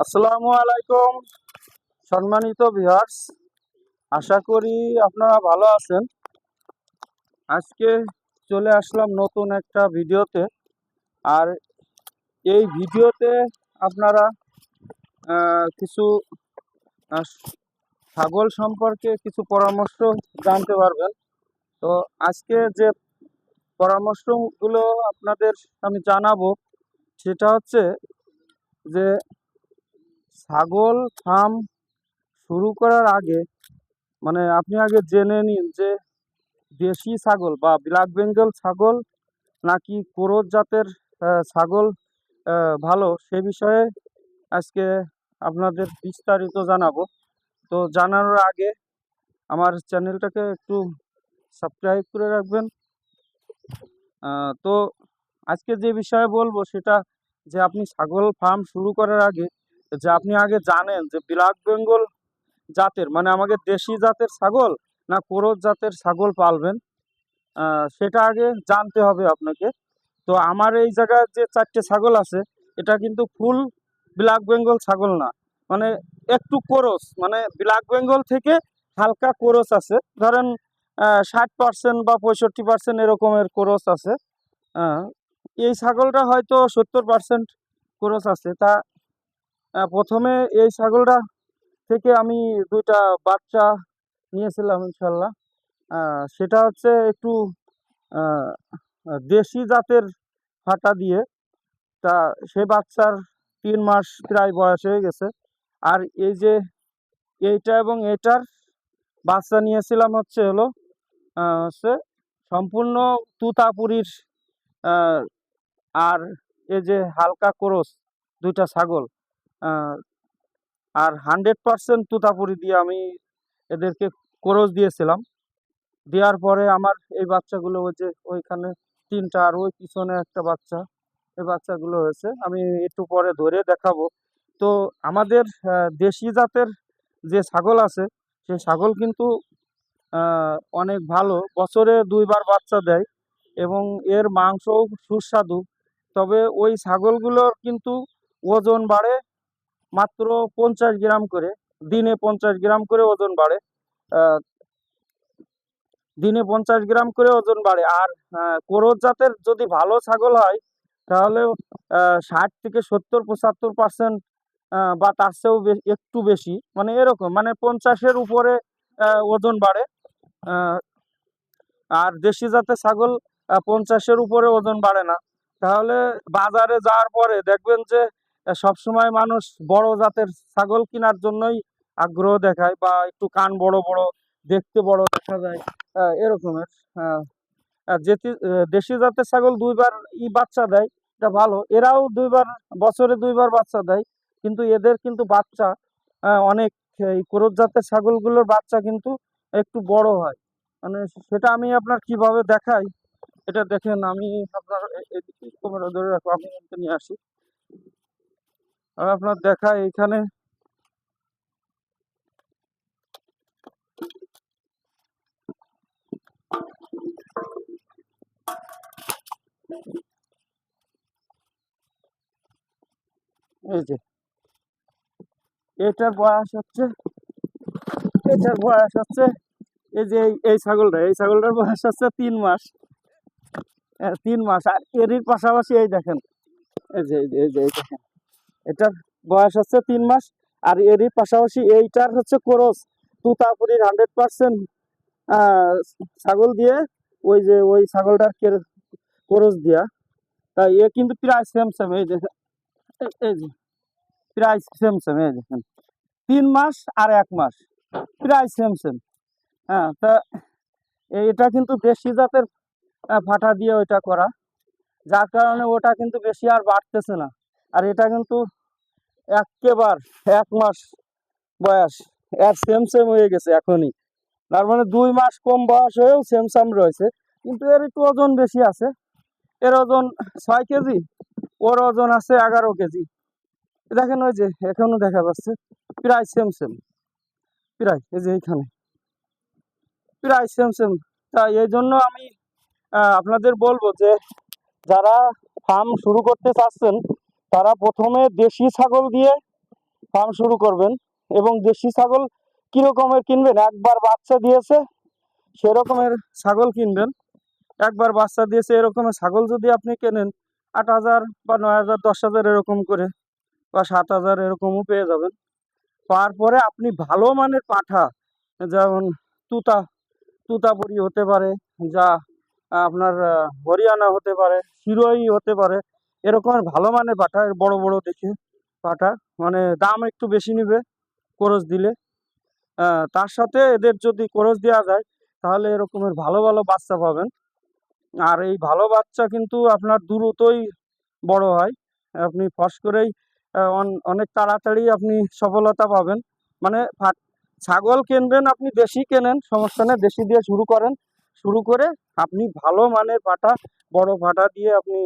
আসসালামু আলাইকুম, সম্মানিত ভিউয়ার্স আশা করি আপনারা ভালো আছেন। আজকে চলে আসলাম নতুন একটা ভিডিওতে। আর এই ভিডিওতে আপনারা কিছু ছাগল সম্পর্কে কিছু পরামর্শ জানতে পারবেন। তো আজকে যে পরামর্শগুলো আপনাদের আমি জানাব, সেটা হচ্ছে যে ছাগল, ফার্ম শুরু করার আগে মানে আপনি আগে জেনে নিন যে দেশি ছাগল বা ব্ল্যাক বেঙ্গল ছাগল নাকি কোরজ জাতের ছাগল ভালো সে বিষয়ে আজকে আপনাদের বিস্তারিত জানাব। তো জানানোর আগে আমার চ্যানেলটাকে একটু সাবস্ক্রাইব করে রাখবেন। তো আজকে যে বিষয়ে বলব সেটা যে আপনি ছাগল, ফার্ম শুরু করার আগে যে আপনি আগে জানেন যে ব্ল্যাক বেঙ্গল জাতের মানে আমাকে দেশি জাতের ছাগল না কোরজ জাতের ছাগল পালবেন সেটা আগে জানতে হবে আপনাকে। তো আমার এই জায়গায় যে চারটে ছাগল আছে, এটা কিন্তু ফুল ব্ল্যাক বেঙ্গল ছাগল না। মানে একটু কোরস মানে ব্ল্যাক বেঙ্গল থেকে হালকা কোরস আছে। ধরেন ষাট পার্সেন্ট বা পঁয়ষট্টি পার্সেন্ট এরকমের কোরস আছে। এই ছাগলটা হয়তো সত্তর পার্সেন্ট কোরস আছে। তা প্রথমে এই ছাগলটা থেকে আমি দুইটা বাচ্চা নিয়েছিলাম ইনশাল্লাহ। সেটা হচ্ছে একটু দেশি জাতের ফাটা দিয়ে। তা সে বাচ্চার তিন মাস প্রায় বয়স হয়ে গেছে। আর এই যে এইটা এবং এটার বাচ্চা নিয়েছিলাম হচ্ছে হলো হচ্ছে সম্পূর্ণ তুতাপুরির আর এই যে হালকা ক্রস দুইটা ছাগল। আর হান্ড্রেড পার্সেন্ট তুতাপুরি দিয়ে আমি এদেরকে ক্রস দিয়েছিলাম। দেওয়ার পরে আমার এই বাচ্চাগুলো ওই যে ওইখানে তিনটা আর ওই পিছনে একটা বাচ্চা, এই বাচ্চাগুলো হয়েছে। আমি একটু পরে ধরে দেখাবো। তো আমাদের দেশি জাতের যে ছাগল আছে সে ছাগল কিন্তু অনেক ভালো। বছরে দুইবার বাচ্চা দেয় এবং এর মাংসও সুস্বাদু। তবে ওই ছাগলগুলোর কিন্তু ওজন বাড়ে মাত্র পঞ্চাশ গ্রাম করে, দিনে পঞ্চাশ গ্রাম করে ওজন বাড়ে। দিনে পঞ্চাশ গ্রাম করে ওজন বাড়ে। আর কোরজ জাতের যদি ভালো ছাগল হয়, তাহলে ষাট থেকে সত্তর, পঁচাত্তর পার্সেন্ট বা তার চেয়েও একটু বেশি। মানে এরকম মানে পঞ্চাশের উপরে ওজন বাড়ে। আর দেশি জাতের ছাগল পঞ্চাশের উপরে ওজন বাড়ে না। তাহলে বাজারে যাওয়ার পরে দেখবেন যে সবসময় মানুষ বড় জাতের ছাগল কেনার জন্যই আগ্রহ দেখায় বা একটু কান বড় বড়, দেখতে বড় দেখা যায় এরকমের যেটি দেশি জাতের ছাগল দুইবার ই বাচ্চা দেয়, এটা ভালো। এরাও দুইবার, বছরে দুইবার বাচ্চা দেয়, কিন্তু এদের কিন্তু বাচ্চা অনেক, এই ক্রোধ জাতের ছাগলগুলোর বাচ্চা কিন্তু একটু বড় হয়। মানে সেটা আমি আপনার কীভাবে দেখাই, এটা দেখেন, আমি আপনার এদিকে ধরে রাখব এদিকে নিয়ে আসি। আমি আপনার দেখা এখানে এই যে। এটার বয়স হচ্ছে, এটার বয়স হচ্ছে, এই যে এই- ছাগলটা, এই ছাগলটার বয়স হচ্ছে তিন মাস। তিন মাস। আর এরই পাশাপাশি এই দেখেন এই যে এই যে, এই দেখেন। এটার বয়স হচ্ছে তিন মাস, আর এরই পাশাপাশি এইটার হচ্ছে কোরস। তুতাপুরির হান্ড্রেড পার্সেন্ট ছাগল দিয়ে ওই যে ওই ছাগলটার কের- কোরস দিয়া। তাই এ কিন্তু প্রায় সেম সেম এই যে, এই- যে, প্রায় সেম সেম এই দেখেন তিন মাস আর এক মাস, প্রায় সেম সেম হ্যাঁ তা এটা কিন্তু দেশি জাতের ফাটা দিয়ে ওইটা করা। যার কারণে ওটা কিন্তু বেশি আর বাড়তেছে না। আর এটা কিন্তু একেবার এক মাস বয়স। এর সেম সেম হয়ে গেছে এখনই। তার মানে দুই মাস কম বয়স হয়েও সেম রয়েছে। কিন্তু এর একটু ওজন বেশি আছে। এর ওজন ছয় কেজি, ওর ওজন আছে এগারো কেজি। দেখেন ওই যে এখনও দেখা যাচ্ছে। প্রায় সেম সেম প্রায়, এই যে এইখানে। প্রায় সেম সেম তা এই জন্য আমি আপনাদের বলব যে, যারা ফার্ম শুরু করতে চাচ্ছেন তারা প্রথমে দেশি ছাগল দিয়ে ফার্ম শুরু করবেন এবং দেশি ছাগল কীরকমের কিনবেন? একবার বাচ্চা দিয়েছে, সেরকমের ছাগল কিনবেন। একবার বাচ্চা দিয়েছে, এরকমের ছাগল যদি আপনি কেনেন, আট হাজার বা নয় হাজার, দশ হাজার এরকম করে বা সাত হাজার এরকমও পেয়ে যাবেন। তারপরে আপনি ভালো মানের পাঠা, যেমন তুতা তুতাপুরি হতে পারে, যা আপনার হরিয়ানা হতে পারে, শিরোই হতে পারে এরকমের ভালো মানের পাঠা বড় বড় দেখে পাঠা। মানে দাম একটু বেশি নেবে খরচ দিলে। তার সাথে এদের যদি খরচ দেওয়া যায়, তাহলে এরকমের ভালো ভালো বাচ্চা পাবেন। আর এই ভালো বাচ্চা কিন্তু আপনার দ্রুতই বড় হয়। আপনি ফস করেই অন- অনেক তাড়াতাড়ি আপনি সফলতা পাবেন। মানে ছাগল কিনবেন আপনি দেশি কেনেন, সমস্যা নেই দেশি দিয়ে শুরু করেন। শুরু করে আপনি ভালো মানের পাটা বড় পাটা দিয়ে আপনি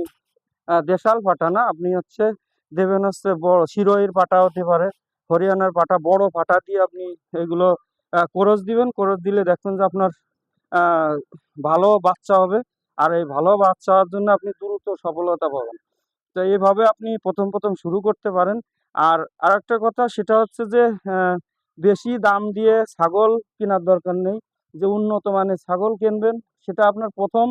দেশাল পাটা না আপনি হচ্ছে দেবেন হচ্ছে বড় শিরোইয়ের পাটা হতে পারে, হরিয়ানার পাটা, বড় পাটা দিয়ে আপনি এগুলো কোরস দিবেন। কোরস দিলে দেখবেন যে আপনার ভালো বাচ্চা হবে। আর এই ভালো বাচ্চা হওয়ার জন্য আপনি দ্রুত সফলতা পাবেন। তো এইভাবে আপনি প্রথম প্রথম শুরু করতে পারেন। আর আরেকটা কথা, সেটা হচ্ছে যে বেশি দাম দিয়ে ছাগল কেনার দরকার নেই। যে উন্নত মানের ছাগল কিনবেন, সেটা আপনার প্রথম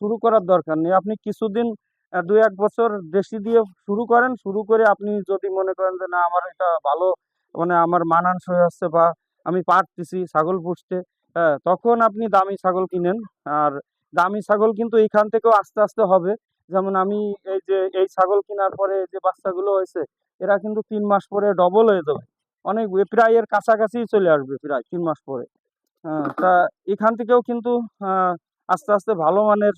শুরু করার দরকার নেই। আপনি কিছুদিন দুই এক বছর দেশি দিয়ে শুরু করেন। শুরু করে আপনি যদি মনে করেন যে না আমার এটা ভালো মানে আমার মানানসই হচ্ছে বা আমি পারতেছি ছাগল পুষতে হ্যাঁ তখন আপনি দামি ছাগল কিনেন। আর দামি ছাগল কিন্তু এইখান থেকেও আস্তে আস্তে হবে। যেমন আমি এই যে এই ছাগল কেনার পরে যে বাচ্চাগুলো হয়েছে এরা কিন্তু তিন মাস পরে ডবল হয়ে যাবে। অনেক প্রায় এর কাছাকাছি চলে আসবে প্রায় তিন মাস পরে। হ্যাঁ, তা এখান থেকেও কিন্তু আস্তে আস্তে ভালো মানের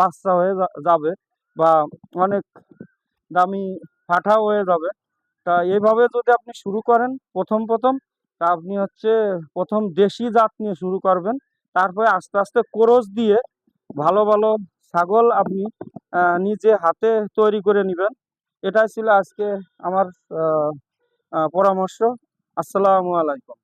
বাচ্চা হয়ে যাবে। বা অনেক দামি পাঠাও হয়ে যাবে। তা এইভাবে যদি আপনি শুরু করেন, প্রথম প্রথম, তা আপনি হচ্ছে প্রথম দেশি জাত নিয়ে শুরু করবেন। তারপরে আস্তে আস্তে কোরস দিয়ে ভালো ভালো ছাগল আপনি নিজে হাতে তৈরি করে নেবেন। এটাই ছিল আজকে আমার পরামর্শ। আসসালামু আলাইকুম।